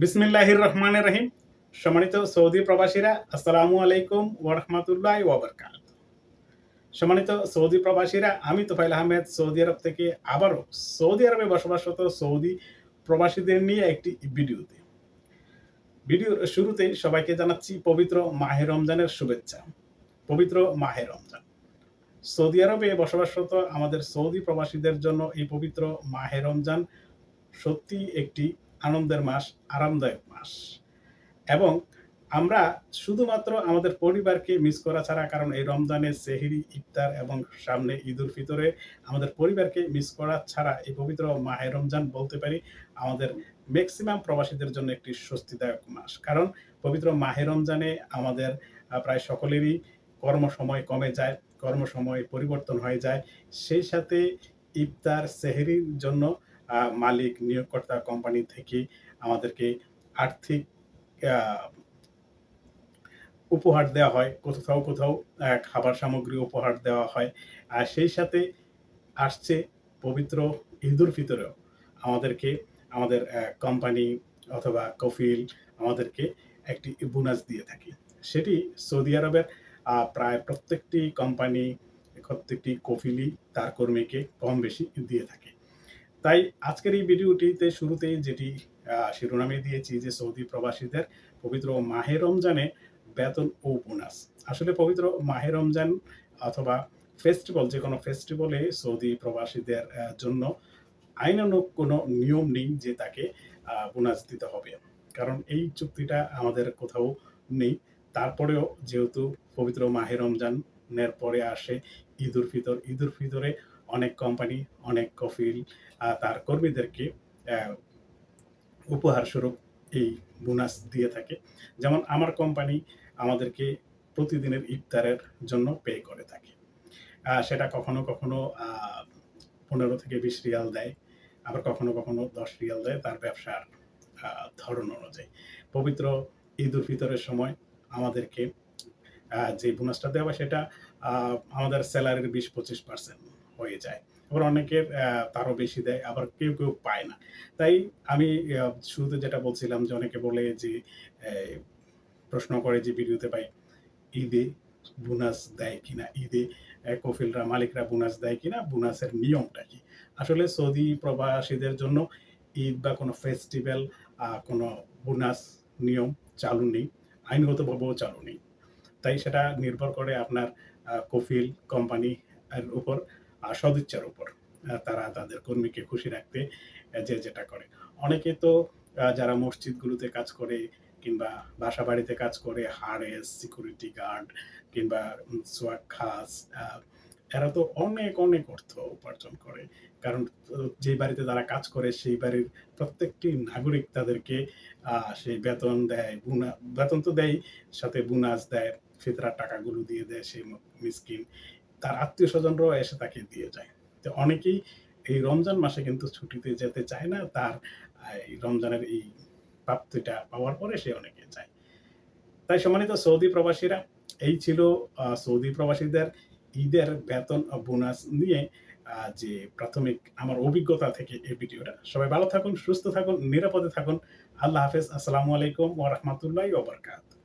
বিসমিল্লাহির রহমানের রহিম সম্মানিত সৌদি প্রবাসীরা, আসসালামু আলাইকুম ওরহমতুল্লাহ ওবরকাত সম্মানিত সৌদি প্রবাসীরা, আমি তোফাইল আহমেদ, সৌদি আরব থেকে আবারও সৌদি আরবে বসবাসরত সৌদি প্রবাসীদের নিয়ে একটি ভিডিওতে। ভিডিওর শুরুতে সবাইকে জানাচ্ছি পবিত্র মাহে রমজানের শুভেচ্ছা। পবিত্র মাহে রমজান। সৌদি আরবে বসবাসরত আমাদের সৌদি প্রবাসীদের জন্য এই পবিত্র মাহে রমজান সত্যি একটি আনন্দের মাস, আরামদায়ক মাস। এবং আমরা শুধুমাত্র আমাদের পরিবারকে মিস করা ছাড়া, কারণ এই রমজানে সেহিরি, ইফতার এবং সামনে ঈদ ফিতরে আমাদের পরিবারকে মিস করা ছাড়া এই পবিত্র মাহে রমজান বলতে পারি আমাদের ম্যাক্সিমাম প্রবাসীদের জন্য একটি স্বস্তিদায়ক মাস। কারণ পবিত্র মাহে রমজানে আমাদের প্রায় সকলেরই কর্মসময় কমে যায়, কর্মসময় পরিবর্তন হয়ে যায়। সেই সাথে ইফতার, সেহেরির জন্য মালিক, নিয়োগকর্তা কোম্পানি থেকে আমাদেরকে আর্থিক উপহার দেওয়া হয়। কোথাও কোথাও খাবার সামগ্রী উপহার দেওয়া হয়। আর সেই সাথে আসছে পবিত্র ঈদুল ফিতরেও। আমাদেরকে, আমাদের কোম্পানি অথবা কফিল আমাদেরকে একটি বোনাস দিয়ে থাকে। সেটি সৌদি আরবের প্রায় প্রত্যেকটি কোম্পানি প্রত্যেকটি কফিলই তার কর্মীকে কম বেশি দিয়ে থাকে। তাই আজকের এই ভিডিওটিতে শুরুতেই যেটি শিরোনামে দিয়েছি যে সৌদি প্রবাসীদের পবিত্র মাহে রমজানে বেতন ও বোনাস। আসলে পবিত্র মাহে রমজান অথবা ফেস্টিভ্যাল, যে কোনো ফেস্টিভ্যালে সৌদি প্রবাসীদের জন্য আইনানুগ কোনো নিয়ম নেই যে তাকে বোনাস দিতে হবে। কারণ এই চুক্তিটা আমাদের কোথাও নেই। তারপরেও যেহেতু পবিত্র মাহে রমজানের পরে আসে ঈদ উল ফিতর ঈদ উল ফিতরে অনেক কোম্পানি অনেক কফিল তার কর্মীদেরকে আহ, উপহার স্বরূপ এই বোনাস দিয়ে থাকে। যেমন আমার কোম্পানি আমাদেরকে প্রতিদিনের ইফতারের জন্য পে করে থাকে। সেটা কখনো কখনো পনেরো থেকে বিশ রিয়াল দেয় আবার কখনো কখনো দশ রিয়াল দেয় তার ব্যবসার ধরন অনুযায়ী। পবিত্র ঈদ উল ফিতরের সময় আমাদেরকে যে বোনাসটা দেওয়া সেটা আমাদের স্যালারির বিশ পঁচিশ পার্সেন্ট হয়ে যায়। আবার অনেকের তারও বেশি দেয়, আবার কেউ কেউ পায় না। তাই আমি শুরুতে যেটা বলছিলাম যে অনেকে বলে যে প্রশ্ন করে যে ভিডিওতে পাই ঈদে বোনাস দেয় কিনা? ঈদে কফিলরা, মালিকরা বোনাস দেয় কিনা? বোনাসের নিয়মটা কি? আসলে সৌদি প্রবাসীদের জন্য ঈদ বা কোনো ফেস্টিভ্যাল কোনো বোনাস নিয়ম চালু নেই আইনগতভাবেও চালু নেই। তাই সেটা নির্ভর করে আপনার কফিল কোম্পানি এর উপর। সদিচ্ছার উপর তারা তাদের কর্মীকে খুশি রাখতে যে যেটা করে। অনেকে তো যারা মসজিদগুলোতে কাজ করে কিংবা বাসা বাড়িতে কাজ করে, হারেস, সিকিউরিটি গার্ড কিংবা খাস এরা তো অনেক অনেক অর্থ উপার্জন করে। কারণ যে বাড়িতে তারা কাজ করে, সেই বাড়ির প্রত্যেকটি নাগরিক তাদেরকে সেই বেতন দেয়, বুনা, বেতন তো দেয় সাথে বোনাস দেয়, ফিতরার টাকাগুলো দিয়ে দেয় সেই মিসকিন। তার আত্মীয় স্বজনরাও এসে তাকে দিয়ে যায়। তো অনেকেই এই রমজান মাসে কিন্তু ছুটিতে যেতে চায় না, তার এই রমজানের এই প্রাপ্তিটা পাওয়ার পরে সে অনেকে যায়। তাই সম্মানিত সৌদি প্রবাসীরা, এই ছিল সৌদি প্রবাসীদের ঈদের বেতন বোনাস নিয়ে যে প্রাথমিক আমার অভিজ্ঞতা থেকে এই ভিডিওটা। সবাই ভালো থাকুন, সুস্থ থাকুন, নিরাপদে থাকুন। আল্লাহ হাফেজ। আসসালামু আলাইকুম ওয়া রাহমাতুল্লাহি ওয়া বারাকাতুহু।